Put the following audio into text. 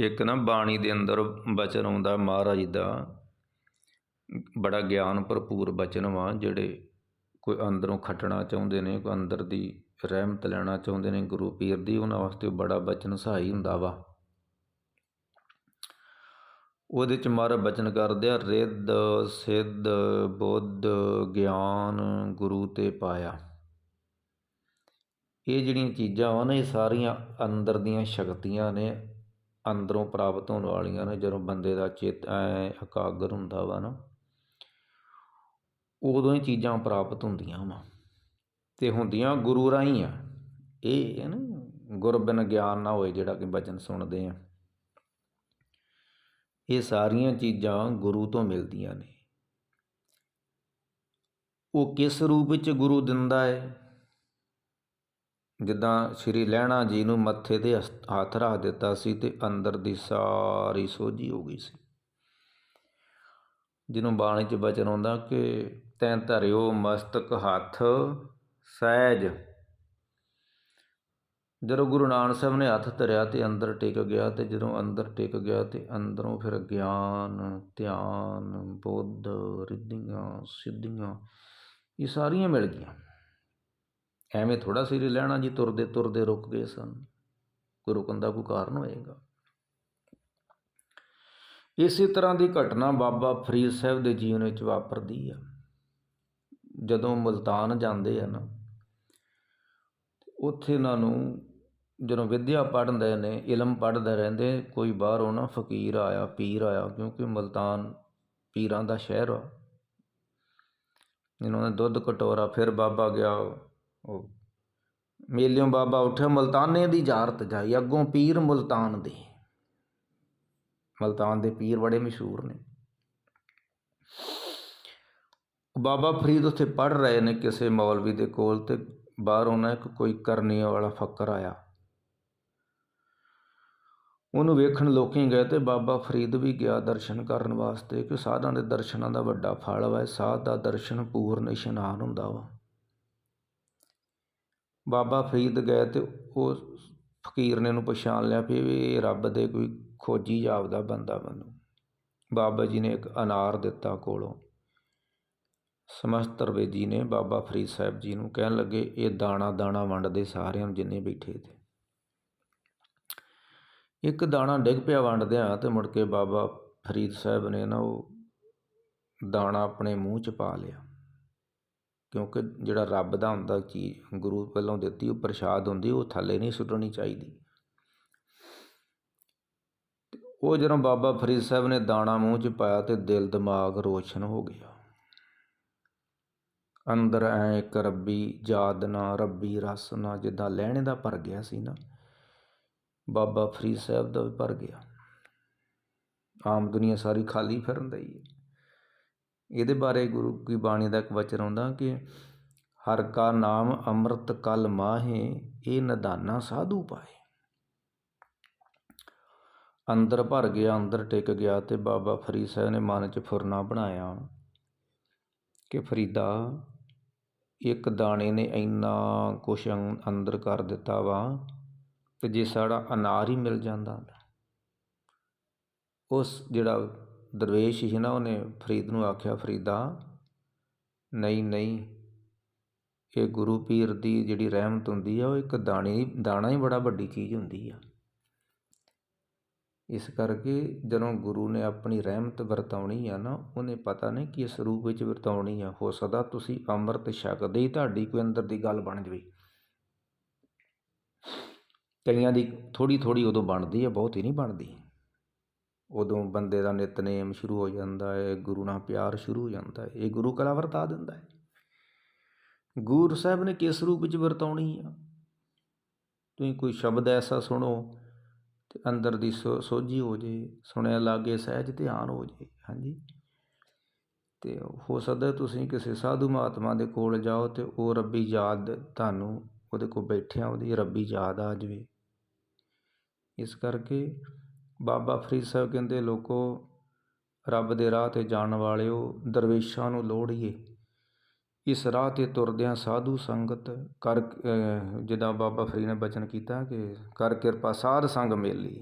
ਇੱਕ ਨਾ ਬਾਣੀ ਦੇ ਅੰਦਰ ਬਚਨ ਆਉਂਦਾ, ਮਹਾਰਾਜ ਦਾ। ਬੜਾ ਗਿਆਨ ਭਰਪੂਰ ਬਚਨ ਵਾ, ਜਿਹੜੇ ਕੋਈ ਅੰਦਰੋਂ ਖੱਟਣਾ ਚਾਹੁੰਦੇ ਨੇ, ਕੋਈ ਅੰਦਰ ਦੀ ਰਹਿਮਤ ਲੈਣਾ ਚਾਹੁੰਦੇ ਨੇ, ਗੁਰੂ ਪੀਰ ਦੀ, ਉਹਨਾਂ ਵਾਸਤੇ ਬੜਾ ਬਚਨ ਸਹਾਈ ਹੁੰਦਾ ਵਾ। ਉਹਦੇ ਚ ਮਹਾਰਾਜ ਬਚਨ ਕਰਦੇ ਆ, ਰਿੱਧ, ਸਿੱਧ, ਬੁੱਧ, ਗਿਆਨ, ਗੁਰੂ ਤੇ ਪਾਇਆ। ਇਹ ਜਿਹੜੀਆਂ ਚੀਜ਼ਾਂ ਵਾ ਨਾ, ਇਹ ਸਾਰੀਆਂ ਅੰਦਰ ਦੀਆਂ ਸ਼ਕਤੀਆਂ ਨੇ ਅੰਦਰੋਂ ਪ੍ਰਾਪਤ ਹੋਣ ਵਾਲੀਆਂ ਨੇ, ਜਦੋਂ ਬੰਦੇ ਦਾ ਚਿੱਤ ਐ ਇਕਾਗਰ ਹੁੰਦਾ ਵਾ ਨਾ, ਉਦੋਂ ਹੀ ਚੀਜ਼ਾਂ ਪ੍ਰਾਪਤ ਹੁੰਦੀਆਂ ਵਾ। ਤੇ ਹੁੰਦੀਆਂ ਗੁਰੂ ਰਾਹੀਂ ਆ। ਇਹ ਹੈ ਨਾ, ਗੁਰ ਬਿਨ ਗਿਆਨ ਨਾ ਹੋਏ ਜਿਹੜਾ ਕਿ ਬਚਨ ਸੁਣਦੇ ਆ। ਇਹ ਸਾਰੀਆਂ ਚੀਜ਼ਾਂ ਗੁਰੂ ਤੋਂ ਮਿਲਦੀਆਂ ਨੇ। ਉਹ ਕਿਸ ਰੂਪ ਵਿੱਚ ਗੁਰੂ ਦਿੰਦਾ ਹੈ? ਜਿੱਦਾਂ ਸ਼੍ਰੀ ਲਹਿਣਾ ਜੀ ਨੂੰ ਮੱਥੇ ਤੇ ਹਸ- ਹੱਥ ਰੱਖ ਦਿੱਤਾ ਸੀ ਅਤੇ ਅੰਦਰ ਦੀ ਸਾਰੀ ਸੋਝੀ ਹੋ ਗਈ ਸੀ। ਜਿਹਨੂੰ ਬਾਣੀ 'ਚ ਬਚਨ ਆਉਂਦਾ ਕਿ ਤੈਂ ਧਰਿਓ ਮਸਤਕ ਹੱਥ ਸਹਿਜ। ਜਦੋਂ ਗੁਰੂ ਨਾਨਕ ਸਾਹਿਬ ਨੇ ਹੱਥ ਧਰਿਆ ਤੇ ਅੰਦਰ ਟਿਕ ਗਿਆ ਤੇ ਜਦੋਂ ਅੰਦਰ ਟਿਕ ਗਿਆ ਤੇ ਅੰਦਰੋਂ ਫਿਰ ਗਿਆਨ, ਧਿਆਨ, ਬੁੱਧ, ਰਿੱਧੀਆਂ, ਸਿੱਧੀਆਂ ਇਹ ਸਾਰੀਆਂ ਮਿਲ ਗਈਆਂ। ਐਵੇਂ ਥੋੜਾ ਸਿਰ ਲੈਣਾ ਜੀ, ਤੁਰਦੇ ਤੁਰਦੇ ਰੁਕ ਗਏ ਸਨ। ਕੋਈ ਰੁਕਣ ਦਾ ਕੋਈ ਕਾਰਨ ਹੋਏਗਾ। ਇਸੇ ਤਰ੍ਹਾਂ ਦੀ ਘਟਨਾ ਬਾਬਾ ਫਰੀਦ ਸਾਹਿਬ ਦੇ ਜੀਵਨ ਵਿੱਚ ਵਾਪਰਦੀ ਆ। ਜਦੋਂ ਮੁਲਤਾਨ ਜਾਂਦੇ ਆ ਨਾ, ਉੱਥੇ ਇਹਨਾਂ ਨੂੰ ਜਦੋਂ ਵਿਦਿਆ ਪੜ੍ਹਦੇ ਨੇ, ਇਲਮ ਪੜ੍ਹਦੇ ਰਹਿੰਦੇ, ਕੋਈ ਬਾਹਰੋਂ ਨਾ ਫਕੀਰ ਆਇਆ, ਪੀਰ ਆਇਆ, ਕਿਉਂਕਿ ਮੁਲਤਾਨ ਪੀਰਾਂ ਦਾ ਸ਼ਹਿਰ ਆ। ਇਹਨਾਂ ਨੇ ਦੁੱਧ ਕਟੋਰਾ, ਫਿਰ ਬਾਬਾ ਗਿਆ ਉਹ ਮੇਲਿਓਂ ਬਾਬਾ ਉੱਠਿਆ, ਮੁਲਤਾਨੇ ਦੀ ਜਾਰਤ ਜਾਈ, ਅੱਗੋਂ ਪੀਰ ਮੁਲਤਾਨ ਦੇ। ਮਲਤਾਨ ਦੇ ਪੀਰ ਬੜੇ ਮਸ਼ਹੂਰ ਨੇ। ਬਾਬਾ ਫਰੀਦ ਉੱਥੇ ਪੜ ਰਹੇ ਨੇ ਕਿਸੇ ਮੌਲਵੀ ਦੇ ਕੋਲ ਤੇ ਬਾਹਰੋਂ ਨਾ ਇੱਕ ਕੋਈ ਕਰਨੀ ਵਾਲਾ ਫੱਕਰ ਆਇਆ। ਉਹਨੂੰ ਵੇਖਣ ਲੋਕੀ ਗਏ ਤੇ ਬਾਬਾ ਫਰੀਦ ਵੀ ਗਿਆ ਦਰਸ਼ਨ ਕਰਨ ਵਾਸਤੇ, ਕਿ ਸਾਧਾਂ ਦੇ ਦਰਸ਼ਨਾਂ ਦਾ ਵੱਡਾ ਫਲ ਵਾ ਸਾਧ ਦਾ ਦਰਸ਼ਨ ਪੂਰਨ ਇਸ਼ਨਾਨ ਹੁੰਦਾ ਵਾ। ਬਾਬਾ ਫਰੀਦ ਗਏ ਅਤੇ ਉਹ ਫਕੀਰ ਨੇ ਉਹਨੂੰ ਪਛਾਣ ਲਿਆ ਵੀ ਇਹ ਰੱਬ ਦੇ ਕੋਈ ਖੋਜੀ ਜਾਪਦਾ ਬੰਦਾ ਮੈਨੂੰ। ਬਾਬਾ ਜੀ ਨੇ ਇੱਕ ਅਨਾਰ ਦਿੱਤਾ ਕੋਲੋਂ। ਸਮਸਤ ਰਵੇਜੀ ਨੇ ਬਾਬਾ ਫਰੀਦ ਸਾਹਿਬ ਜੀ ਨੂੰ ਕਹਿਣ ਲੱਗੇ, ਇਹ ਦਾਣਾ ਦਾਣਾ ਵੰਡਦੇ ਸਾਰਿਆਂ ਨੂੰ ਜਿੰਨੇ ਬੈਠੇ ਤੇ ਇੱਕ ਦਾਣਾ ਡਿੱਗ ਪਿਆ ਵੰਡਦਿਆਂ ਤੇ ਮੁੜ ਕੇ ਬਾਬਾ ਫਰੀਦ ਸਾਹਿਬ ਨੇ ਨਾ ਉਹ ਦਾਣਾ ਆਪਣੇ ਮੂੰਹ 'ਚ ਪਾ ਲਿਆ। ਕਿਉਂਕਿ ਜਿਹੜਾ ਰੱਬ ਦਾ ਹੁੰਦਾ ਚੀਜ਼ ਗੁਰੂ ਵੱਲੋਂ ਦਿੱਤੀ ਉਹ ਪ੍ਰਸ਼ਾਦ ਹੁੰਦੀ, ਉਹ ਥੱਲੇ ਨਹੀਂ ਸੁੱਟਣੀ ਚਾਹੀਦੀ। ਉਹ ਜਦੋਂ ਬਾਬਾ ਫਰੀਦ ਸਾਹਿਬ ਨੇ ਦਾਣਾ ਮੂੰਹ 'ਚ ਪਾਇਆ ਤੇ ਦਿਲ ਦਿਮਾਗ ਰੋਸ਼ਨ ਹੋ ਗਿਆ। ਅੰਦਰ ਐ ਇੱਕ ਰੱਬੀ ਯਾਦ ਨਾ, ਰੱਬੀ ਰਸ ਨਾ, ਜਿੱਦਾਂ ਲਹਿਣੇ ਦਾ ਭਰ ਗਿਆ ਸੀ ਨਾ, ਬਾਬਾ ਫਰੀਦ ਸਾਹਿਬ ਦਾ ਵੀ ਭਰ ਗਿਆ। ਆਮ ਦੁਨੀਆ ਸਾਰੀ ਖਾਲੀ ਫਿਰਨ ਦਈ ਹੈ। ਇਹਦੇ ਬਾਰੇ ਗੁਰੂ ਕੀ ਬਾਣੀ ਦਾ ਇੱਕ ਵਚਨ ਆਉਂਦਾ ਕਿ ਹਰ ਕਾ ਨਾਮ ਅੰਮ੍ਰਿਤ ਕਲ ਮਾਹੇ, ਇਹ ਨਦਾਨਾ ਸਾਧੂ ਪਾਏ। ਅੰਦਰ ਭਰ ਗਿਆ, ਅੰਦਰ ਟਿਕ ਗਿਆ ਤੇ ਬਾਬਾ ਫਰੀਦ ਸਾਹਿਬ ਨੇ ਮਨ 'ਚ ਫੁਰਨਾ ਬਣਾਇਆ ਕਿ ਫਰੀਦਾ, ਇੱਕ ਦਾਣੇ ਨੇ ਇੰਨਾ ਕੁਛ ਅੰ- ਅੰਦਰ ਕਰ ਦਿੱਤਾ ਵਾ ਤੇ ਜੇ ਸਾਡਾ ਅਨਾਰ ਹੀ ਮਿਲ ਜਾਂਦਾ ਉਸ ਜਿਹੜਾ ਦਰਵੇਸ਼ ਸੀ ਨਾ ਉਹਨੇ ਫਰੀਦ ਨੂੰ ਆਖਿਆ, ਫਰੀਦਾ, ਨਹੀਂ ਨਹੀਂ, ਇਹ ਗੁਰੂ ਪੀਰ ਦੀ ਜਿਹੜੀ ਰਹਿਮਤ ਹੁੰਦੀ ਆ, ਉਹ ਇੱਕ ਦਾਣੇ, ਦਾਣਾ ਹੀ ਬੜਾ ਵੱਡੀ ਚੀਜ਼ ਹੁੰਦੀ ਆ। ਇਸ ਕਰਕੇ ਜਦੋਂ ਗੁਰੂ ਨੇ ਆਪਣੀ ਰਹਿਮਤ ਵਰਤਾਉਣੀ ਆ ਨਾ, ਉਹਨੇ ਪਤਾ ਨਹੀਂ ਕਿਸ ਰੂਪ ਵਿੱਚ ਵਰਤਾਉਣੀ ਆ। ਹੋ ਸਕਦਾ ਤੁਸੀਂ ਅੰਮ੍ਰਿਤ ਛਕਦੇ ਹੀ ਤੁਹਾਡੀ ਕੋਈ ਅੰਦਰ ਦੀ ਗੱਲ ਬਣ ਜਵੇ। ਕਈਆਂ ਦੀ ਥੋੜੀ ਥੋੜੀ ਉਦੋਂ ਬਣਦੀ ਆ, ਬਹੁਤ ਹੀ ਨਹੀਂ ਬਣਦੀ। ਉਦੋਂ ਬੰਦੇ ਦਾ ਨਿਤਨੇਮ ਸ਼ੁਰੂ ਹੋ ਜਾਂਦਾ ਹੈ, ਗੁਰੂ ਨਾਲ ਪਿਆਰ ਸ਼ੁਰੂ ਹੋ ਜਾਂਦਾ ਹੈ, ਇਹ ਗੁਰੂ ਕਲਾ ਵਰਤਾ ਦਿੰਦਾ ਹੈ। ਗੁਰੂ ਸਾਹਿਬ ਨੇ ਕਿਸ ਰੂਪ ਵਿੱਚ ਵਰਤਾਉਣੀ ਆ? ਤੁਸੀਂ ਕੋਈ ਸ਼ਬਦ ਐਸਾ ਸੁਣੋ ਤੇ ਅੰਦਰ ਦੀ ਸੋ, ਸੋਝੀ ਹੋ ਜੇ, ਸੁਣਿਆ ਲਾਗੇ ਸਹਿਜ ਧਿਆਨ ਹੋ ਜੇ, ਹਾਂਜੀ। ਤੇ ਹੋ ਸਕਦਾ ਤੁਸੀਂ ਕਿਸੇ ਸਾਧੂ ਮਹਾਤਮਾ ਦੇ ਕੋਲ ਜਾਓ ਤੇ ਉਹ ਰੱਬੀ ਯਾਦ ਤੁਹਾਨੂੰ ਉਹਦੇ ਕੋਲ ਬੈਠਿਆਂ ਉਹਦੀ ਰੱਬੀ ਯਾਦ ਆ ਜਾਵੇ। ਇਸ ਕਰਕੇ ਬਾਬਾ ਫਰੀਦ ਸਾਹਿਬ ਕਹਿੰਦੇ, ਲੋਕੋ, ਰੱਬ ਦੇ ਰਾਹ ਤੇ ਜਾਣ ਵਾਲਿਓ, ਦਰਵੇਸ਼ਾਂ ਨੂੰ ਲੋੜੀਏ ਇਸ ਰਾਹ ਤੇ ਤੁਰਦਿਆਂ ਸਾਧੂ ਸੰਗਤ ਕਰ ਜਿੱਦਾਂ ਬਾਬਾ ਫਰੀਦ ਨੇ ਬਚਨ ਕੀਤਾ ਕਿ, ਕਰ ਕਿਰਪਾ ਸਾਧ ਸੰਗ ਮੇਲੀ।